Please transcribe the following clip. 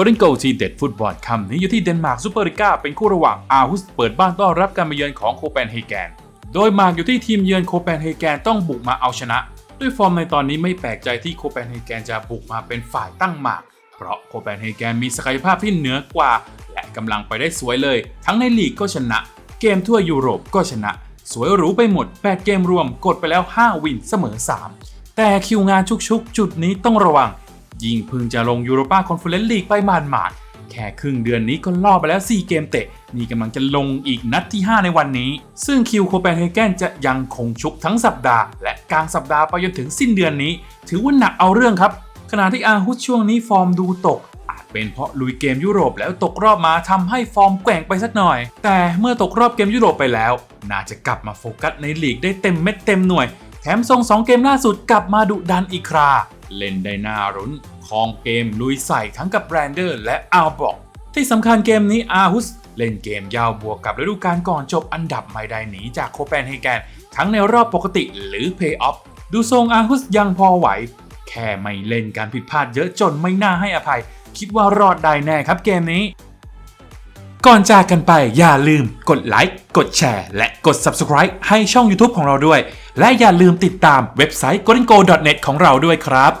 Golden Goal ทีเด็ดฟุตบอลคำนี้อยู่ที่เดนมาร์กซูเปอร์ลิก้าเป็นคู่ระหว่างอาฮุสเปิดบ้านต้อนรับการมาเยือนของโคเปนเฮแกน โดยมาร์กอยู่ที่ทีมเยือนโคเปนเฮแกนต้องบุกมาเอาชนะ ด้วยฟอร์มในตอนนี้ไม่แปลกใจที่โคเปนเฮแกนจะบุกมาเป็นฝ่ายตั้งหมากเพราะโคเปนเฮแกนมีศักยภาพที่เหนือกว่า และกำลังไปได้สวยเลย ทั้งในลีกก็ชนะ เกมทั่วยุโรปก็ชนะ สวยหรูไปหมด 8 เกมรวมกดไปแล้ว 5 วินเสมอ 3 แต่คิวงานชุกๆ จุดนี้ต้องระวัง ยิ่งเพึ่งจะลงยูโรปาคอนเฟอเรนซ์ลีกไปหมาดๆแค่ครึ่งเดือนนี้ก็ล่อไปแล้ว 4 เกมเตะ นี่กำลังจะลงอีกนัดที่ 5 ในวันนี้ ซึ่งคิวโคเปนเฮเกนจะยังคงชุกทั้งสัปดาห์ และกลางสัปดาห์ไปจนถึงสิ้นเดือนนี้ ถือว่าหนักเอาเรื่องครับ ขณะที่อาฮุสช่วงนี้ฟอร์มดูตกอาจเป็นเพราะลุยเกมยุโรปแล้วตกรอบมาทำให้ฟอร์มแกว่งไปสักหน่อย แต่เมื่อตกรอบเกมยุโรปไปแล้ว น่าจะกลับมาโฟกัสในลีกได้เต็มเม็ดเต็มหน่วย แถมทรงสองเกมล่าสุดกลับมาดุดันอีกครา เล่นได้น่ารุ้นคองเกมลุยใส่ทั้งกับแบรนเดอร์และอาร์บอกที่สำคัญเกมนี้อาฮุสเล่นเกมยาวบวกกับฤดูกาลก่อนจบอันดับไม่ได้หนีจากโคเปนเฮแกนทั้งในรอบปกติหรือเพย์ออฟดูทรงอาฮุสยังพอไหว แค่ไม่เล่นการผิดพลาดเยอะจนไม่น่าให้อภัย คิดว่ารอดได้แน่ครับเกมนี้ ก่อนจากกันไปอย่าลืมกดไลค์กดแชร์และกด Subscribe ให้ช่อง YouTube ของเราด้วย และอย่าลืมติดตามเว็บไซต์ goldengo.net ของเราด้วยครับ